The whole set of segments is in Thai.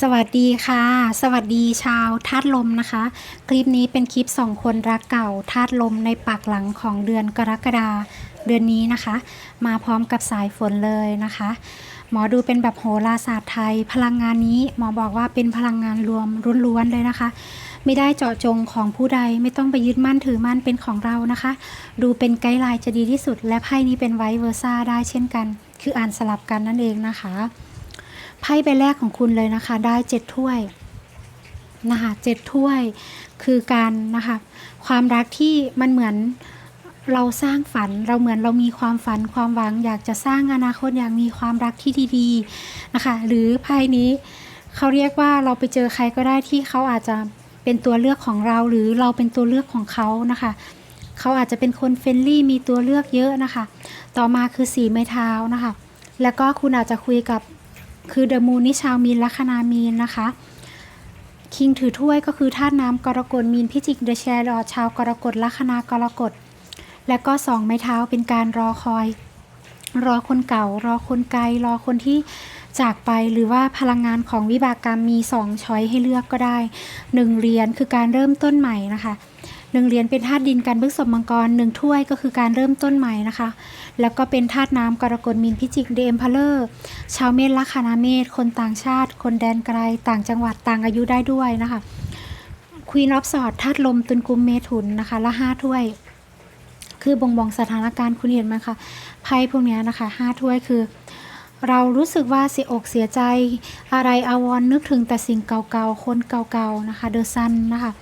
สวัสดีค่ะ สวัสดีชาวธาตุลมนะคะ คลิปนี้เป็นคลิปสองคนรักเก่าธาตุลมในปากหลังของเดือนกรกฎาเดือนนี้นะคะ มาพร้อมกับสายฝนเลยนะคะ หมอดูเป็นแบบโหราศาสตร์ไทย พลังงานนี้หมอบอกว่าเป็นพลังงานรวมล้วนๆเลยนะคะ ไม่ได้เจาะจงของผู้ใดไม่ต้องไปยึดมั่นถือมั่นเป็นของเรานะคะ ดูเป็นไกด์ไลน์จะดีที่สุด และไพ่นี้เป็นไวเวอร์ซ่าได้เช่นกัน คืออ่านสลับกันนั่นเองนะคะ ไพ่ใบแรกของคุณเลยนะคะ ได้เจ็ดถ้วยนะคะเจ็ดถ้วยคือการนะคะความรักที่มันเหมือนเราสร้างฝันเราเหมือนเรามีความฝันความหวัง อยากจะสร้างอนาคตอยากมีความรักที่ดีๆนะคะ หรือไพ่นี้เขาเรียกว่าเราไปเจอใครก็ได้ที่เขาอาจจะเป็นตัวเลือกของเรา หรือเราเป็นตัวเลือกของเขานะคะ เขาอาจจะเป็นคนเฟรนลี่มีตัวเลือกเยอะนะคะ ต่อมาคือสีไม้เท้านะคะ แล้วก็คุณอาจจะคุยกับ คือเดอะมูนนี่ชาวมีนลัคนามีนนะคะคิงถือถ้วยก็คือธาตุน้ำกรกฎมีนพิจิกเดอะแชร์ดอชาวกรกฎลัคนากรกฎและก็สองไม้เท้าเป็นการรอคอย รอคนเก่า รอคนไกล รอคนที่จากไปหรือว่าพลังงานของวิบากกรรมมีสองช้อยให้เลือกก็ได้หนึ่งเหรียญคือการเริ่มต้นใหม่นะคะ หนึ่งเหรียญเป็นธาตุดินการบึกศพมังกรหนึ่งถ้วยก็คือการเริ่มต้นใหม่นะคะ แล้วก็เป็นธาตุน้ำกรกฎมีนพิจิกเดมพลเลอร์ชาวเมษลัคนาเมษคนต่างชาติ คนแดนไกล ต่างจังหวัดต่างอายุได้ด้วยนะคะควีนออฟสอดธาตุลมตุนกุมเมถุนนะคะละห้าถ้วย คือบ่งบอกสถานการณ์คุณเห็นไหมคะไพ่พวกนี้นะคะห้าถ้วยคือเรารู้สึกว่าเสียอกเสียใจอะไรอาวรณ์นึกถึงแต่สิ่งเก่าๆ คนเก่าๆ นะคะ เดอะซันนะคะ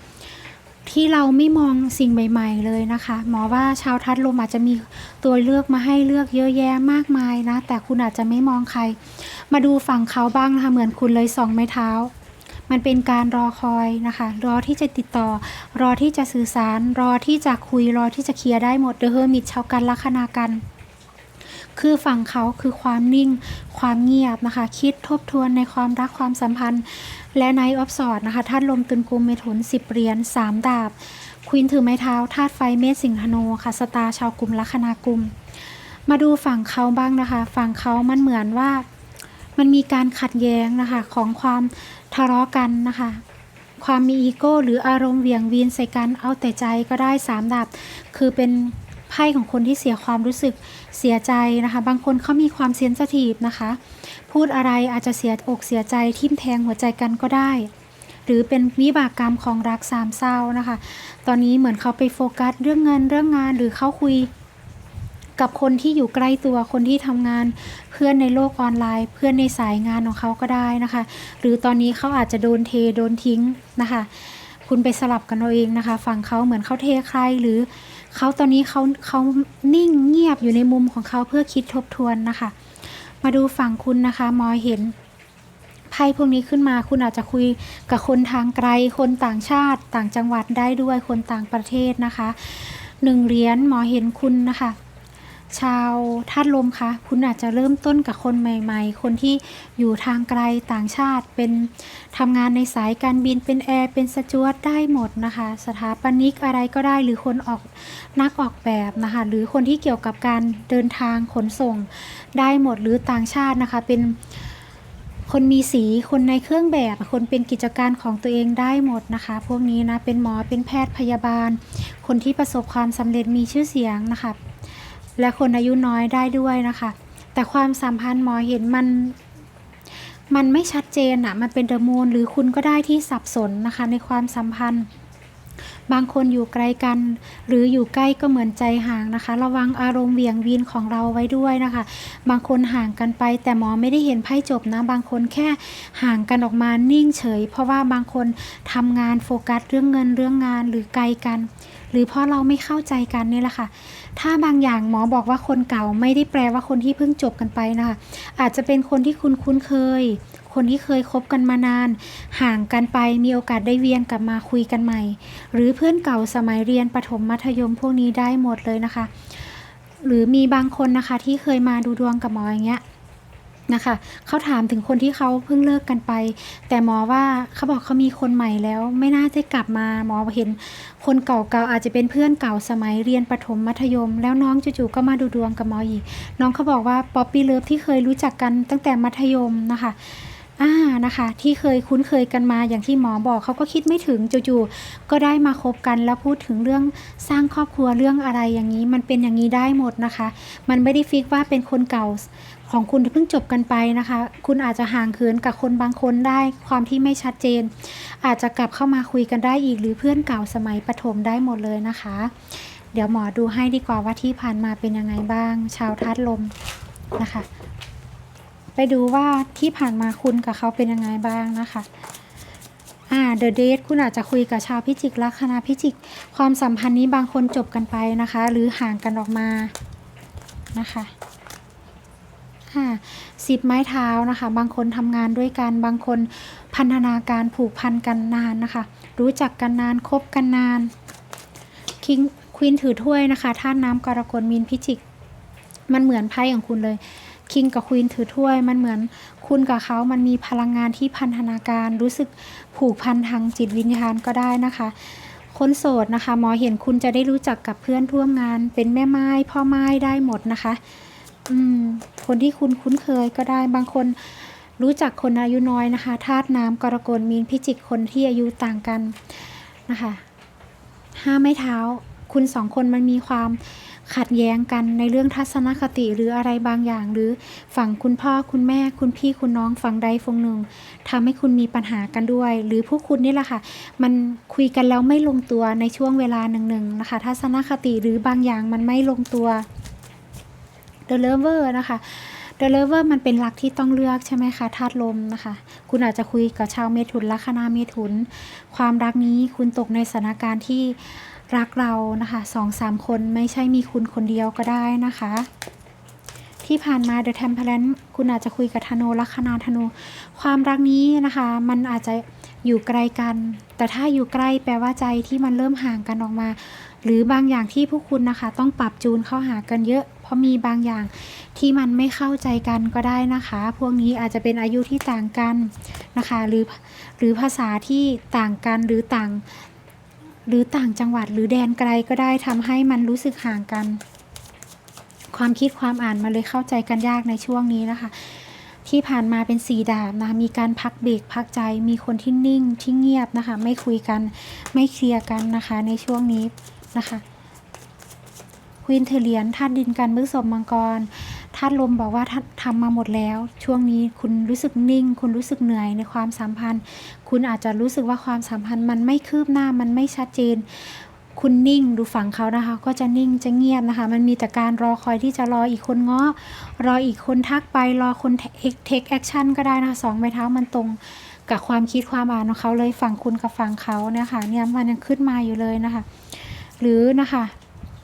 ที่เราไม่มองสิ่งใหม่ ๆ เลยนะคะ หมอว่าชาวทัดลมอาจจะมีตัวเลือกมาให้เลือกเยอะแยะมากมายนะ แต่คุณอาจจะไม่มองใคร มาดูฝั่งเขาบ้างนะคะ เหมือนคุณเลยสองไม้เท้า มันเป็นการรอคอยนะคะ รอที่จะติดต่อ รอที่จะสื่อสาร รอที่จะคุย รอที่จะเคลียร์ได้หมดเดอะเฮอร์มิตชาวกันลัคนากัน คือฝั่งเขาคือความนิ่ง ความเงียบนะคะ คิดทบทวนในความรักความสัมพันธ์ และไนท์ออฟสอดนะคะธาตุลมตุนกุมเมถุนสิบเหรียญสามดาบ ควีนถือไม้เท้าธาตุไฟเมษสิงหโนค่ะสตาชาวกลุ่มลัคนากุม มาดูฝั่งเขาบ้างนะคะ ฝั่งเขามันเหมือนว่ามันมีการขัดแย้งนะคะของความทะเลาะกันนะคะความมีอีโก้หรืออารมณ์เหวี่ยงวีนใส่กันเอาแต่ใจก็ได้สามดาบคือเป็น ไพ่ของคนที่เสียความรู้สึกเสียใจนะคะ บางคนเขามีความเซนซิทีฟนะคะ พูดอะไรอาจจะเสียอกเสียใจทิ่มแทงหัวใจกันก็ได้ หรือเป็นวิบากกรรมของรักสามเศร้านะคะ ตอนนี้เหมือนเขาไปโฟกัสเรื่องเงินเรื่องงานหรือเขาคุยกับคนที่อยู่ใกล้ตัวคนที่ทำงานเพื่อนในโลกออนไลน์ เพื่อนในสายงานของเขาก็ได้นะคะ หรือตอนนี้เขาอาจจะโดนเทโดนทิ้งนะคะ คุณไปสลับกันเอาเองนะคะ ฝั่งเขาเหมือนเขาเทใครหรือ เขาตอนนี้เขาเขานิ่งเงียบอยู่ในมุมของเขาเพื่อคิดทบทวนนะคะ มาดูฝั่งคุณนะคะ มอยเห็นไพ่พวกนี้ขึ้นมาคุณอาจจะคุยกับคนทางไกล คนต่างชาติ ต่างจังหวัดได้ด้วยคนต่างประเทศนะคะหนึ่งเหรียญหมอเห็นคุณนะคะ ชาวธาตุลมคะคุณอาจจะเริ่มต้นกับคนใหม่ ๆ คนที่อยู่ทางไกลต่างชาติเป็นทำงานในสายการบินเป็นแอร์เป็นสจวตได้หมดนะคะ สถาปนิกอะไรก็ได้หรือคนออกนักออกแบบนะคะ หรือคนที่เกี่ยวกับการเดินทางขนส่งได้หมดหรือต่างชาตินะคะ เป็นคนมีสีคนในเครื่องแบบ คนเป็นกิจการของตัวเองได้หมดนะคะ พวกนี้นะเป็นหมอเป็นแพทย์พยาบาล คนที่ประสบความสำเร็จมีชื่อเสียงนะคะ และคนอายุน้อยได้ด้วยนะคะ แต่ความสัมพันธ์หมอเห็นมัน มันไม่ชัดเจนอะมันเป็นเดอะมูนหรือคุณก็ได้ที่สับสนนะคะ ในความสัมพันธ์ บางคนอยู่ไกลกัน หรืออยู่ใกล้ก็เหมือนใจห่างนะคะ ระวังอารมณ์เวียงวีนของเราไว้ด้วยนะคะ บางคนห่างกันไป แต่หมอไม่ได้เห็นไพ่จบนะ บางคนแค่ห่างกันออกมานิ่งเฉย เพราะว่าบางคนทำงานโฟกัสเรื่องเงินเรื่องงานหรือไกลกัน หรือเพราะเราไม่เข้าใจกันนี่แหละค่ะ ถ้าบางอย่างหมอบอกว่าคนเก่าไม่ได้แปลว่าคนที่เพิ่งจบกันไปนะคะ อาจจะเป็นคนที่คุณคุ้นเคย คนที่เคยคบกันมานาน ห่างกันไปมีโอกาสได้เวียนกลับมาคุยกันใหม่ หรือเพื่อนเก่าสมัยเรียนประถมมัธยมพวกนี้ได้หมดเลยนะคะ หรือมีบางคนนะคะที่เคยมาดูดวงกับหมออย่างเงี้ย นะคะเขาถามถึงคนที่เขาเพิ่งเลิกกันไป แต่หมอว่าเขาบอกเขามีคนใหม่แล้ว ไม่น่าจะกลับมาหมอเห็น คนเก่าๆอาจจะเป็นเพื่อนเก่าสมัยเรียนประถมมัธยม แล้วน้องจู่ๆก็มาดูดวงกับหมออีก น้องเขาบอกว่าป๊อปปี้เลิฟที่เคยรู้จักกันตั้งแต่มัธยมนะคะ อ่านะคะ ที่เคยคุ้นเคยกันมาอย่างที่หมอบอกเขาก็คิดไม่ถึงจู่ๆก็ได้มาคบกันแล้วพูดถึงเรื่องสร้างครอบครัวเรื่องอะไรอย่างนี้ มันเป็นอย่างนี้ได้หมดนะคะ มันไม่ได้ฟิกว่าเป็นคนเก่าของคุณเพิ่งจบกันไปนะคะ คุณอาจจะห่างเขินกับคนบางคนได้ความที่ไม่ชัดเจน อาจจะกลับเข้ามาคุยกันได้อีก หรือเพื่อนเก่าสมัยประถมได้หมดเลยนะคะ เดี๋ยวหมอดูให้ดีกว่าว่าที่ผ่านมาเป็นยังไงบ้าง ชาวธาตุลมนะคะ ไปดูว่าที่ผ่านมาคุณกับเขาเป็นยังไงบ้างนะคะอ่าเดอะเดทคุณอาจจะคุยกับชาวพิจิกลัคนาพิจิก ความสัมพันธ์นี้บางคนจบกันไปนะคะ หรือห่างกันออกมานะคะอ่าสิบไม้เท้านะคะ บางคนทำงานด้วยกัน บางคนพันธนาการผูกพันกันนานนะคะ รู้จักกันนานคบกันนานคิงควีนถือถ้วยนะคะท่านน้ำกรกฎมีนพิจิก มันเหมือนไพ่ของคุณเลย คิงกับควีนถือถ้วย มันเหมือนคุณกับเขามันมีพลังงานที่พันธนาการ รู้สึกผูกพันทางจิตวิญญาณก็ได้นะคะคนโสดนะคะหมอเห็นคุณจะได้รู้จักกับเพื่อนร่วมงาน เป็นแม่ไม้พ่อไม้ได้หมดนะคะอืมคนที่คุณคุ้นเคยก็ได้บางคนรู้จักคนอายุน้อยนะคะธาตุน้ำกรกฎมีนพิจิกคนที่อายุต่างกันนะคะห้าไม้เท้า คุณสองคนมันมีความขัดแย้งกันในเรื่องทัศนคติหรืออะไรบางอย่าง หรือฝั่งคุณพ่อคุณแม่คุณพี่คุณน้องฝั่งใดฝั่งหนึ่งทำให้คุณมีปัญหากันด้วย หรือพวกคุณนี่แหละค่ะ มันคุยกันแล้วไม่ลงตัวในช่วงเวลาหนึ่งๆนะคะ ทัศนคติหรือบางอย่างมันไม่ลงตัว The Lover นะคะ The Lover มันเป็นรักที่ต้องเลือกใช่ไหมคะธาตุลมนะคะ คุณอาจจะคุยกับชาวเมถุนลัคนาเมถุน ความรักนี้คุณตกในสถานการณ์ที่ รักเรานะคะสองสามคนไม่ใช่มีคุณคนเดียวก็ได้นะคะ ที่ผ่านมา The t e m p e r a n c คุณอาจจะคุยกับธนูลัคนาธนู ความรักนี้นะคะ มันอาจจะอยู่ไกลกัน แต่ถ้าอยู่ใกล้แปลว่าใจที่มันเริ่มห่างกันออกมา หรือบางอย่างที่พวกคุณนะคะ ต้องปรับจูนเข้าหากันเยอะ เพราะมีบางอย่างที่มันไม่เข้าใจกันก็ได้นะคะ พวกนี้อาจจะเป็นอายุที่ต่างกันนะคะ หรือหรือภาษาที่ต่างกันหรือต่าง หรือต่างจังหวัดหรือแดนไกลก็ได้ทำให้มันรู้สึกห่างกัน ความคิดความอ่านมาเลยเข้าใจกันยากในช่วงนี้นะคะ ที่ผ่านมาเป็นสีดาบนะคะมีการพักเบรกพักใจ มีคนที่นิ่งที่เงียบนะคะ ไม่คุยกันไม่เคลียร์กันนะคะ ในช่วงนี้นะคะควีนเทเลียนธาตุดินกันมึกสมมังกร ธาตุลมบอกว่าท่านทำมาหมดแล้ว ช่วงนี้คุณรู้สึกนิ่ง คุณรู้สึกเหนื่อยในความสัมพันธ์ คุณอาจจะรู้สึกว่าความสัมพันธ์มันไม่คืบหน้ามันไม่ชัดเจน คุณนิ่งดูฝั่งเขานะคะ ก็จะนิ่งจะเงียบนะคะ มันมีแต่การรอคอยที่จะรออีกคนง้อ รออีกคนทักไปรอคนเทคแอคชั่นก็ได้นะคะสองไม้เท้ามันตรงกับความคิดความอ่านของเขาเลยฝั่งคุณกับฝั่งเขานี่ยค่ะเนี่ยมันยังขึ้นมาอยู่เลยนะคะ หรือนะคะ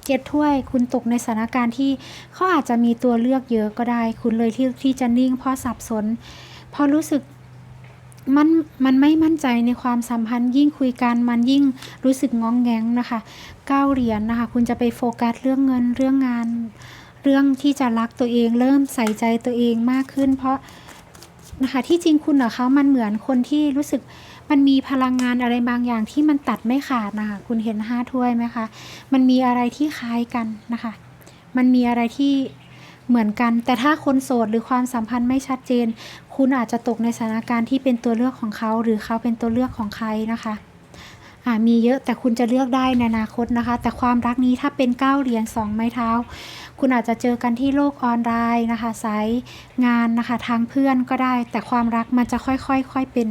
เจ็ดถ้วย คุณตกในสถานการณ์ที่เขาอาจจะมีตัวเลือกเยอะก็ได้ คุณเลยที่ที่จะนิ่งเพราะสับสนเพราะรู้สึกมันมันไม่มั่นใจในความสัมพันธ์ยิ่งคุยกันมันยิ่งรู้สึกงองแงงนะคะเก้าเหรียญนนะคะ คุณจะไปโฟกัสเรื่องเงินเรื่องงาน เรื่องที่จะรักตัวเอง เริ่มใส่ใจตัวเองมากขึ้น เพราะนะคะที่จริงคุณกับเขามันเหมือนคนที่รู้สึก มันมีพลังงานอะไรบางอย่างที่มันตัดไม่ขาดนะคะ คุณเห็นห้าถ้วยไหมคะ มันมีอะไรที่คล้ายกันนะคะ มันมีอะไรที่เหมือนกัน แต่ถ้าคนโสดหรือความสัมพันธ์ไม่ชัดเจน คุณอาจจะตกในสถานการณ์ที่เป็นตัวเลือกของเขา หรือเขาเป็นตัวเลือกของใครนะคะมีเยอะแต่คุณจะเลือกได้ในอนาคตนะคะ แต่ความรักนี้ถ้าเป็นเก้าเหรียญสองไม้เท้า คุณอาจจะเจอกันที่โลกออนไลน์นะคะสายงานนะคะทางเพื่อนก็ได้ แต่ความรักมันจะค่อยๆค่อยเป็น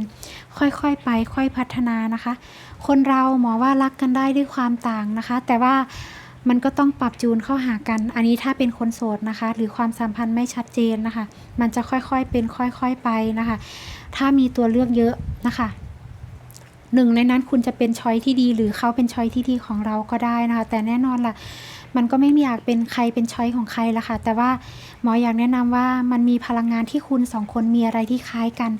ค่อยๆไป ค่อยพัฒนานะคะ คนเราหมอว่ารักกันได้ด้วยความต่างนะคะ แต่ว่ามันก็ต้องปรับจูนเข้าหากัน อันนี้ถ้าเป็นคนโสดนะคะ หรือความสัมพันธ์ไม่ชัดเจนนะคะ มันจะค่อยๆเป็นค่อยๆไปนะคะ ถ้ามีตัวเลือกเยอะนะคะหนึ่งในนั้นคุณจะเป็นช้อยที่ดี หรือเขาเป็นช้อยที่ดีของเราก็ได้นะคะ แต่แน่นอนล่ะ มันก็ไม่มีอยากเป็นใครเป็นช้อยของใครละค่ะ แต่ว่าหมออยากแนะนำว่ามันมีพลังงานที่คุณสองคนมีอะไรที่คล้ายกัน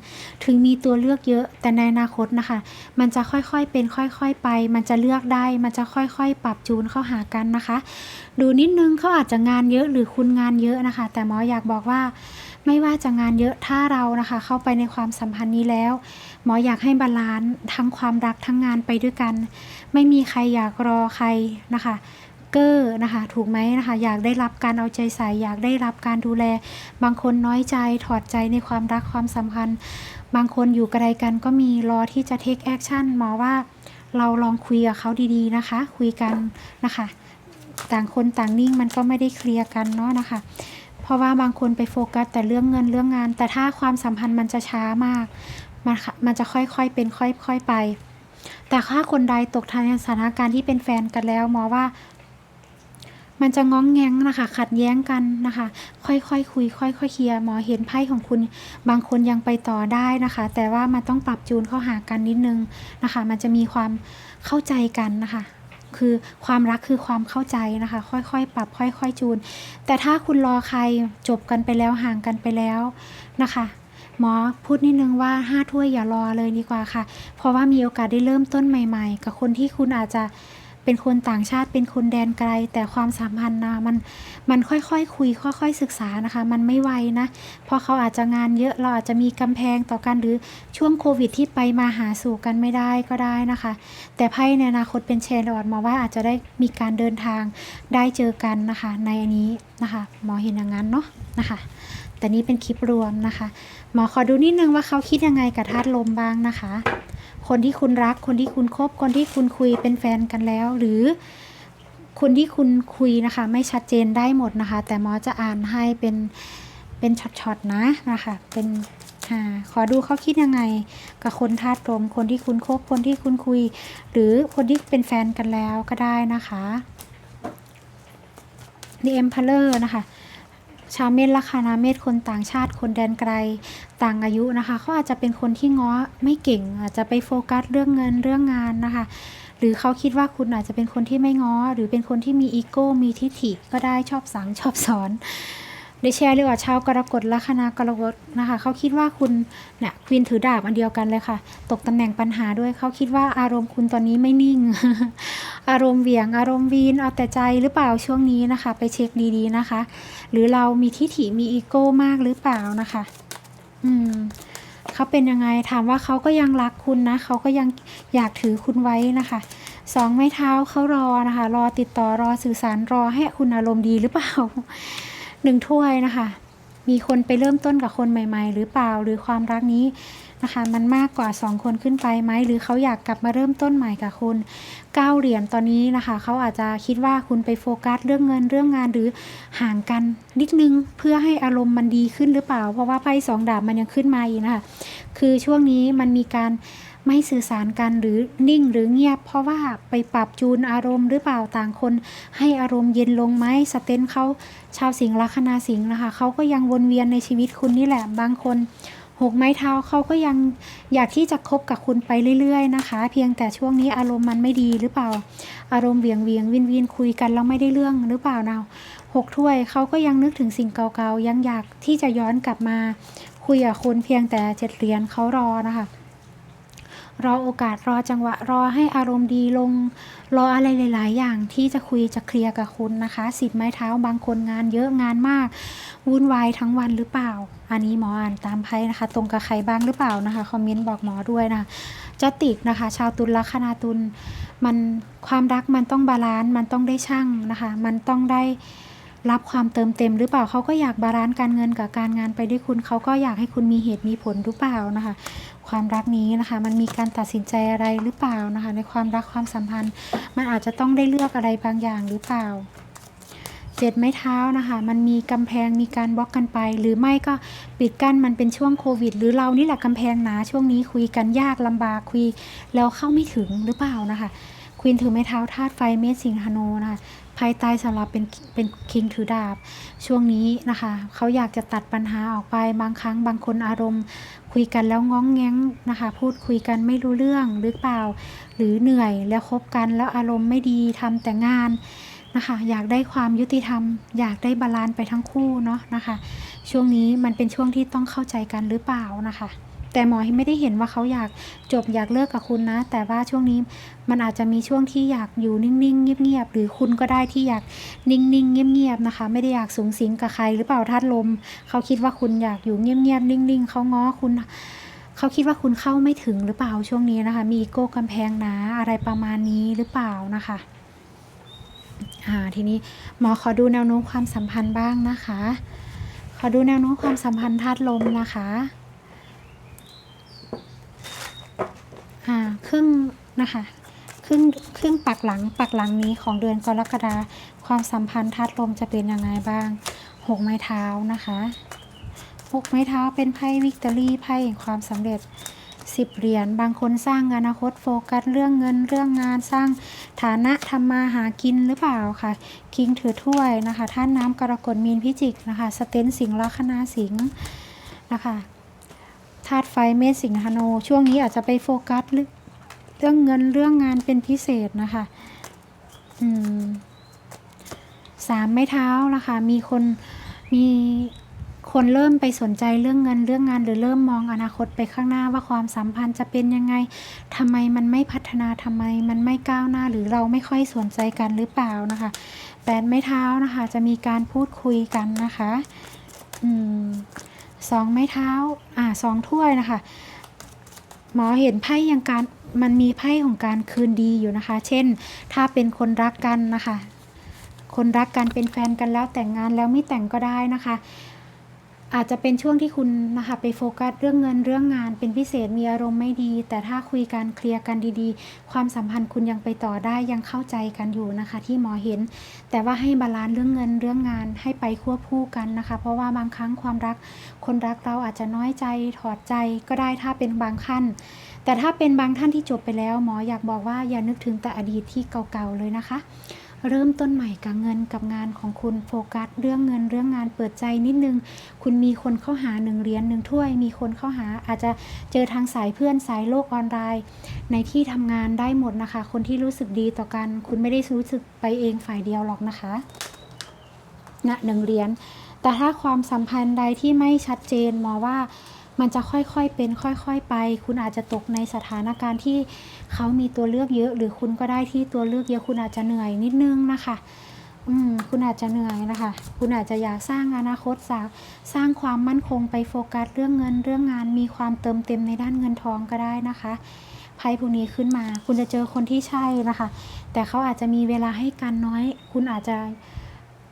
ถึงมีตัวเลือกเยอะ แต่ในอนาคตนะคะ มันจะค่อยๆเป็นค่อยๆไป มันจะเลือกได้ มันจะค่อยๆ ปรับจูนเข้าหากันนะคะ ดูนิดนึงเขาอาจจะงานเยอะหรือคุณงานเยอะนะคะ แต่หมออยากบอกว่าไม่ว่าจะงานเยอะถ้าเรานะคะ เข้าไปในความสัมพันธ์นี้แล้ว หมออยากให้บาลานซ์ทั้งความรักทั้งงานไปด้วยกัน ไม่มีใครอยากรอใครนะคะ เกอร์นะคะถูกไหมนะคะอยากได้รับการเอาใจใส่อยากได้รับการดูแล บางคนน้อยใจถอดใจในความรักความสัมพันธ์ บางคนอยู่ไกลกันก็มีรอที่จะเทคแอคชั่นหมอว่าเราลองคุยกับเขาดีๆนะคะ คุยกันนะคะ ต่างคนต่างนิ่งมันก็ไม่ได้เคลียร์กันเนาะนะคะ เพราะว่าบางคนไปโฟกัสแต่เรื่องเงินเรื่องงาน แต่ถ้าความสัมพันธ์มันจะช้ามาก มันมันจะค่อยๆเป็นค่อยๆไป แต่ถ้าคนใดตกทางในสถานการณ์ที่เป็นแฟนกันแล้วหมอว่า มันจะง้องแง้งนะคะ ขัดแย้งกันนะคะ ค่อยๆคคุย ค่อยๆเคลียร์หมอเห็นไพ่ของคุณ บางคนยังไปต่อได้นะคะ แต่ว่ามันต้องปรับจูนเข้าหากันนิดนึงนะคะ มันจะมีความเข้าใจกันนะคะคือความรักคือความเข้าใจนะคะ ค่อยๆ ปรับ ค่อย ๆ จูน แต่ถ้าคุณรอใครจบกันไปแล้วห่างกันไปแล้วนะคะ หมอพูดนิดนึงว่าห้าถ้วยอย่ารอเลยดีกว่าค่ะ เพราะว่ามีโอกาสได้เริ่มต้นใหม่ ๆ กับคนที่คุณอาจจะ เป็นคนต่างชาติเป็นคนแดนไกล แต่ความสัมพันธ์นะมันมันค่อยๆคคุย ค่อย ๆ ศึกษานะคะ มันไม่ไวนะเพราะเขาอาจจะงานเยอะเราอาจจะมีกำแพงต่อกันหรือช่วงโควิดที่ไปมาหาสู่กันไม่ได้ก็ได้นะคะ แต่ไพ่ในอนาคตเป็นเชนลอดหมอว่าอาจจะได้มีการเดินทางได้เจอกันนะคะ ในอันนี้นะคะหมอเห็นอย่างนั้นเนาะนะคะแต่นี้เป็นคลิปรวมนะคะ หมอขอดูนิดนึงว่าเขาคิดยังไงกับธาตุลมบ้างนะคะ คนที่คุณรัก คนที่คุณคบ คนที่คุณคุยเป็นแฟนกันแล้ว หรือคนที่คุณคุยนะคะ ไม่ชัดเจนได้หมดนะคะ แต่หมอจะอ่านให้เป็นเป็นช็อตๆนะนะคะเป็นอ่าขอดูเขาคิดยังไง กับคนธาตุลมคนที่คุณคบคนที่คุณคุย หรือคนที่เป็นแฟนกันแล้วก็ได้นะคะ The Emperor นะคะ ชาวเมธลัคนาเมธคนต่างชาติคนแดนไกลต่างอายุนะคะเขาอาจจะเป็นคนที่ง้อไม่เก่ง อาจจะไปโฟกัสเรื่องเงินเรื่องงานนะคะ หรือเขาคิดว่าคุณอาจจะเป็นคนที่ไม่ง้อ หรือเป็นคนที่มีอีโก้มีทิฐิก็ได้ชอบสั่งชอบสอน เดแชร์เรียกว่าชาวกรกฎลัคนากรกฎนะคะ เขาคิดว่าคุณเนี่ยควีนถือดาบอันเดียวกันเลยค่ะ ตกตำแหน่งปัญหาด้วย เขาคิดว่าอารมณ์คุณตอนนี้ไม่นิ่ง อารมณ์เหวี่ยง อารมณ์วีน เอาแต่ใจหรือเปล่าช่วงนี้นะคะ ไปเช็คดีๆนะคะ หรือเรามีทิฐิมีอีโก้มากหรือเปล่านะคะ อืมเขาเป็นยังไงถามว่าเขาก็ยังรักคุณนะ เขาก็ยังอยากถือคุณไว้นะคะสองไม้เท้าเขารอนะคะ รอติดต่อรอสื่อสารรอให้คุณอารมณ์ดีหรือเปล่า หนึ่งถ้วยนะคะ มีคนไปเริ่มต้นกับคนใหม่ ๆ หรือเปล่าหรือความรักนี้นะคะ มันมากกว่าสองคนขึ้นไปไหมหรือเขาอยากกลับมาเริ่มต้นใหม่กับคุณเก้าเหรียญตอนนี้นะคะ เขาอาจจะคิดว่าคุณไปโฟกัสเรื่องเงินเรื่องงานหรือห่างกันนิดนึงเพื่อให้อารมณ์มันดีขึ้นหรือเปล่า เพราะว่าไพ่สองดาบมันยังขึ้นมาอีกนะคะคือช่วงนี้มันมีการ ไม่สื่อสารกันหรือนิ่งหรือเงียบ เพราะว่าไปปรับจูนอารมณ์หรือเปล่าต่างคน ให้อารมณ์เย็นลงไหมสเตนเขาชาวสิงห์ลัคนาสิงห์นะคะเขาก็ยังวนเวียนในชีวิตคุณนี่แหละบางคนหกไม้เท้าเขาก็ยังอยากที่จะคบกับคุณไปเรื่อย ๆ นะคะ เพียงแต่ช่วงนี้อารมณ์มันไม่ดีหรือเปล่า อารมณ์เวียงเวียงวินวินคุยกันแล้วไม่ได้เรื่องหรือเปล่านาหกถ้วยเขาก็ยังนึกถึงสิ่งเก่าๆยังอยากที่จะย้อนกลับมา คุยกับคุณเพียงแต่เจ็ดเหรียญเขารอนะคะ รอโอกาสรอจังหวะรอให้อารมณ์ดีลง รออะไรหลาย ๆ อย่างที่จะคุยจะเคลียร์กับคุณนะคะ สิบไม้เท้าบางคนงานเยอะงานมาก วุ่นวายทั้งวันหรือเปล่า อันนี้หมออ่านตามไพ่นะคะ ตรงกับใครบ้างหรือเปล่านะคะคอมเมนต์บอกหมอด้วยนะจะติดนะคะ ชาวตุลลัคนาตุลมันความรักมันต้องบาลานซ์มันต้องได้ช่างนะคะ มันต้องได้รับความเติมเต็มหรือเปล่าเขาก็อยากบาลานซ์การเงินกับการงานไปด้วยคุณเขาก็อยากให้คุณมีเหตุมีผลหรือเปล่านะคะ ความรักนี้นะคะ มันมีการตัดสินใจอะไรหรือเปล่านะคะ ในความรักความสัมพันธ์ มันอาจจะต้องได้เลือกอะไรบางอย่างหรือเปล่าเจ็ดไม้เท้านะคะ มันมีกำแพงมีการบล็อกกันไป หรือไม่ก็ปิดกั้นมันเป็นช่วงโควิด หรือเรานี่แหละกำแพงหนาช่วงนี้คุยกันยากลำบากคุยแล้วเข้าไม่ถึงหรือเปล่านะคะควีนถือไม้เท้าธาตุไฟเมษสิงหโนนะคะภายใต้สำหรับเป็นเป็นคิงถือดาบช่วงนี้นะคะ เขาอยากจะตัดปัญหาออกไปบางครั้งบางคนอารมณ์ คุยกันแล้วง้องแง้งนะคะ พูดคุยกันไม่รู้เรื่องหรือเปล่า หรือเหนื่อยแล้วคบกันแล้วอารมณ์ไม่ดีทำแต่งานนะคะ อยากได้ความยุติธรรม อยากได้บาลานซ์ไปทั้งคู่เนาะนะคะ ช่วงนี้มันเป็นช่วงที่ต้องเข้าใจกันหรือเปล่านะคะ แต่หมอไม่ได้เห็นว่าเขาอยากจบอยากเลิกกับคุณนะ แต่ว่าช่วงนี้มันอาจจะมีช่วงที่อยากอยู่นิ่งๆ เงียบๆ หรือคุณก็ได้ที่อยากนิ่งๆ เงียบๆ นะคะ ไม่ได้อยากสูงสิงกับใครหรือเปล่าธาตุลม เขาคิดว่าคุณอยากอยู่เงียบๆ นิ่งๆ เขาง้อคุณเขาคิดว่าคุณเข้าไม่ถึงหรือเปล่าช่วงนี้นะคะมีอีโก้กำแพงหนาอะไรประมาณนี้หรือเปล่านะคะอ่าทีนี้หมอขอดูแนวโน้มความสัมพันธ์บ้างนะคะ ขอดูแนวโน้มความสัมพันธ์ธาตุลมนะคะอ่า ครึ่งนะคะครึ่งครึ่งปักหลังปักหลังนี้ของเดือนกรกฎาความสัมพันธ์ธาตุลมจะเป็นยังไงบ้างหกไม้เท้านะคะหกไม้เท้าเป็นไพ่วิกตอรี่ไพ่แห่งความสำเร็จสิบเหรียญบางคนสร้างอนาคตโฟกัสเรื่องเงินเรื่องงานสร้างฐานะทำมาหากินหรือเปล่าค่ะ คิงถือถ้วยนะคะท่านน้ำกรกฎมีนพิจิกนะคะ สเตนสิงห์ลัคนาสิงห์นะคะ ธาตุไฟเมษสิงหธนูช่วงนี้อาจจะไปโฟกัสเรื่องเงินเรื่องงานเป็นพิเศษนะคะสามไม้เท้านะคะ มีคนมีคนเริ่มไปสนใจเรื่องเงินเรื่องงาน หรือเริ่มมองอนาคตไปข้างหน้าว่าความสัมพันธ์จะเป็นยังไงทำไมมันไม่พัฒนาทำไม มันไม่ก้าวหน้าหรือเราไม่ค่อยสนใจกันหรือเปล่านะคะแปดไม้เท้านะคะ จะมีการพูดคุยกันนะคะ อืม สองไม้เท้า อ่าสองถ้วยนะคะ หมอเห็นไพ่ยังการมันมีไพ่ของการคืนดีอยู่นะคะ เช่น ถ้าเป็นคนรักกันนะคะ คนรักกันเป็นแฟนกันแล้วแต่งงานแล้วไม่แต่งก็ได้นะคะ อาจจะเป็นช่วงที่คุณนะคะไปโฟกัสเรื่องเงินเรื่องงาน เป็นพิเศษมีอารมณ์ไม่ดี แต่ถ้าคุยกันเคลียร์กันดีๆ ความสัมพันธ์คุณยังไปต่อได้ยังเข้าใจกันอยู่นะคะ ที่หมอเห็น แต่ว่าให้บาลานซ์เรื่องเงินเรื่องงานให้ไปควบคู่กันนะคะ เพราะว่าบางครั้งความรัก คนรักเราอาจจะน้อยใจถอดใจก็ได้ถ้าเป็นบางขั้นแต่ถ้าเป็นบางท่านที่จบไปแล้ว หมออยากบอกว่าอย่านึกถึงแต่อดีตที่เก่าๆเลยนะคะ เริ่มต้นใหม่กับเงินกับงานของคุณโฟกัส เรื่องเงินเรื่องงานเปิดใจนิดนึง คุณมีคนเข้าหาหนึ่งเหรียญหนึ่งถ้วย มีคนเข้าหาอาจจะเจอทางสายเพื่อนสายโลกออนไลน์ ในที่ทำงานได้หมดนะคะ คนที่รู้สึกดีต่อกัน คุณไม่ได้รู้สึกไปเองฝ่ายเดียวหรอกนะคะนะหนึ่งเหรียญแต่ถ้าความสัมพันธ์ใดที่ไม่ชัดเจนมอว่า มันจะค่อยๆเป็นค่อยๆไป คุณอาจจะตกในสถานการณ์ที่เขามีตัวเลือกเยอะ หรือคุณก็ได้ที่ตัวเลือกเยอะคุณอาจจะเหนื่อยนิดนึงนะคะอืมคุณอาจจะเหนื่อยนะคะ คุณอาจจะอยากสร้างอนาคตสร้างสร้างความมั่นคงไปโฟกัสเรื่องเงินเรื่องงานมีความเติมเต็มในด้านเงินทองก็ได้นะคะไพ่พวกนี้ขึ้นมา คุณจะเจอคนที่ใช่นะคะ แต่เขาอาจจะมีเวลาให้กันน้อย คุณอาจจะ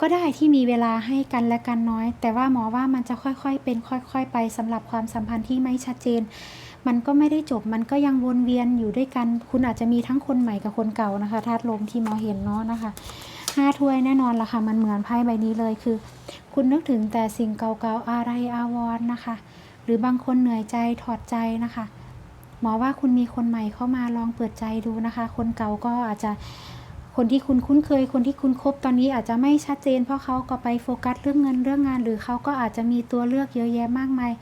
ก็ได้ที่มีเวลาให้กันและกันน้อย แต่ว่าหมอว่ามันจะค่อยๆ เป็นค่อย ๆ ไปสำหรับความสัมพันธ์ที่ไม่ชัดเจน มันก็ไม่ได้จบมันก็ยังวนเวียนอยู่ด้วยกัน คุณอาจจะมีทั้งคนใหม่กับคนเก่านะคะธาตุลมที่หมอเห็นเนาะนะคะห้าถ้วยแน่นอนละค่ะมันเหมือนไพ่ใบนี้เลยคือ คุณนึกถึงแต่สิ่งเก่าๆอะไรอาวรณ์นะคะ หรือบางคนเหนื่อยใจถอดใจนะคะ หมอว่าคุณมีคนใหม่เข้ามาลองเปิดใจดูนะคะ คนเก่าก็อาจจะ คนที่คุณคุ้นเคย คนที่คุณคบตอนนี้อาจจะไม่ชัดเจน เพราะเขาก็ไปโฟกัสเรื่องเงินเรื่องงาน หรือเขาก็อาจจะมีตัวเลือกเยอะแยะมากมาย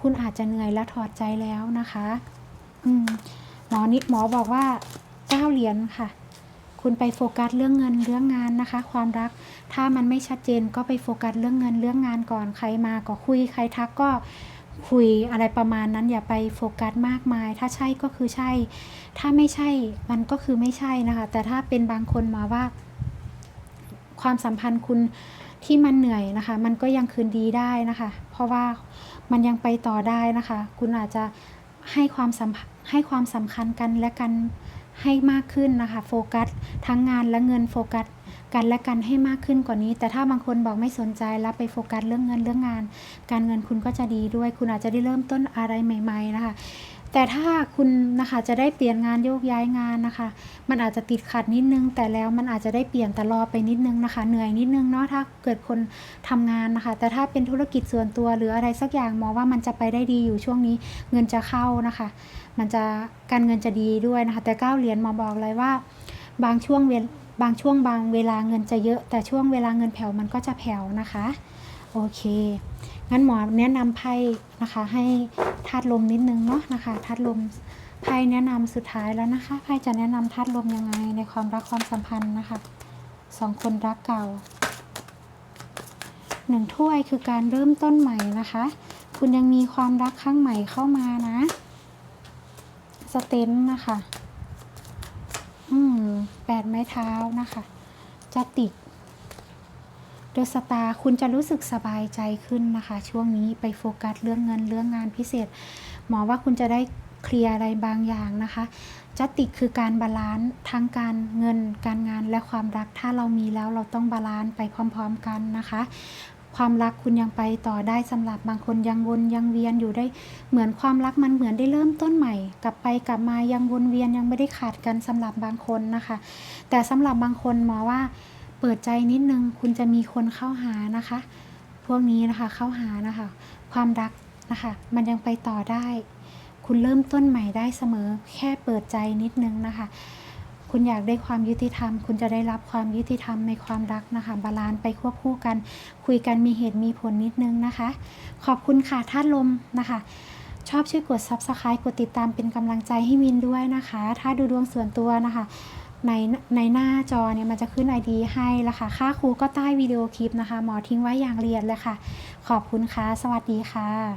คุณอาจจะเหนื่อยและถอดใจแล้วนะคะ อืมหมอนิดหมอบอกว่าเก้าเหรียญค่ะ คุณไปโฟกัสเรื่องเงินเรื่องงานนะคะ ความรัก ถ้ามันไม่ชัดเจนก็ไปโฟกัสเรื่องเงินเรื่องงานก่อน ใครมาก็คุย ใครทักก็ คุยอะไรประมาณนั้นอย่าไปโฟกัสมากมาย ถ้าใช่ก็คือใช่ ถ้าไม่ใช่มันก็คือไม่ใช่นะคะ แต่ถ้าเป็นบางคนมาว่า ความสัมพันธ์คุณที่มันเหนื่อยนะคะ มันก็ยังคืนดีได้นะคะ เพราะว่ามันยังไปต่อได้นะคะ คุณอาจจะให้ความสำให้ความสำคัญกันและกันให้มากขึ้นนะคะ โฟกัสทั้งงานและเงินโฟกัส กันและกันให้มากขึ้นกว่านี้ แต่ถ้าบางคนบอกไม่สนใจแล้วไปโฟกัสเรื่องเงินเรื่องงาน การเงินคุณก็จะดีด้วย คุณอาจจะได้เริ่มต้นอะไรใหม่ ๆ นะคะแต่ถ้าคุณนะคะจะได้เปลี่ยนงานโยกย้ายงานนะคะ มันอาจจะติดขัดนิดนึง แต่แล้วมันอาจจะได้เปลี่ยนแต่รอไปนิดนึงนะคะ เหนื่อยนิดนึงเนาะถ้าเกิดคนทำงานนะคะ แต่ถ้าเป็นธุรกิจส่วนตัวหรืออะไรสักอย่างมองว่ามันจะไปได้ดีอยู่ช่วงนี้เงินจะเข้านะคะ มันจะการเงินจะดีด้วยนะคะ แต่ก้าเหรียญมอบอกเลยว่า บางช่วงเวล บางช่วงบางเวลาเงินจะเยอะ แต่ช่วงเวลาเงินแผ่วมันก็จะแผ่วนะคะ โอเค งั้นหมอแนะนำไพ่นะคะ ให้ธาตุลมนิดนึงเนาะนะคะธาตุลมไพ่แนะนำสุดท้ายแล้วนะคะไพ่จะแนะนำธาตุลมยังไงในความรักความสัมพันธ์นะคะสองคนรักเก่าหนึ่งถ้วยคือการเริ่มต้นใหม่นะคะ คุณยังมีความรักครั้งใหม่เข้ามานะ สเตนนะคะ อืมแปดไม้เท้านะคะ จะติดเดอะสตาร์คุณจะรู้สึกสบายใจขึ้นนะคะ ช่วงนี้ไปโฟกัสเรื่องเงินเรื่องงานพิเศษ หมอว่าคุณจะได้เคลียร์อะไรบางอย่างนะคะจัตติคือการบาลานซ์ทั้งการเงินการงานและความรักถ้าเรามีแล้วเราต้องบาลานซ์ไปพร้อม ๆ กันนะคะ ความรักคุณยังไปต่อได้สำหรับบางคนยังวนยังเวียนอยู่ได้เหมือนความรักมันเหมือนได้เริ่มต้นใหม่ กลับไปกลับมายังวนเวียนยังไม่ได้ขาดกันสำหรับบางคนนะคะ แต่สำหรับบางคนหมอว่าเปิดใจนิดนึงคุณจะมีคนเข้าหานะคะ พวกนี้นะคะเข้าหานะคะ ความรักนะคะ มันยังไปต่อได้ คุณเริ่มต้นใหม่ได้เสมอแค่เปิดใจนิดนึงนะคะ คุณอยากได้ความยุติธรรม คุณจะได้รับความยุติธรรมในความรักนะคะ บาลานซ์ไปควบคู่กัน คุยกันมีเหตุมีผลนิดนึงนะคะ ขอบคุณค่ะท่านลมนะคะ ชอบช่วยกด Subscribe กดติดตามเป็นกำลังใจให้มินด้วยนะคะ ถ้าดูดวงส่วนตัวนะคะในในหน้าจอเนี่ยมันจะขึ้น ID ให้แล้วค่ะ ค่าครูก็ใต้วิดีโอคลิปนะคะ หมอทิ้งไว้อย่างเอียดเลยค่ะ ขอบคุณค่ะ สวัสดีค่ะ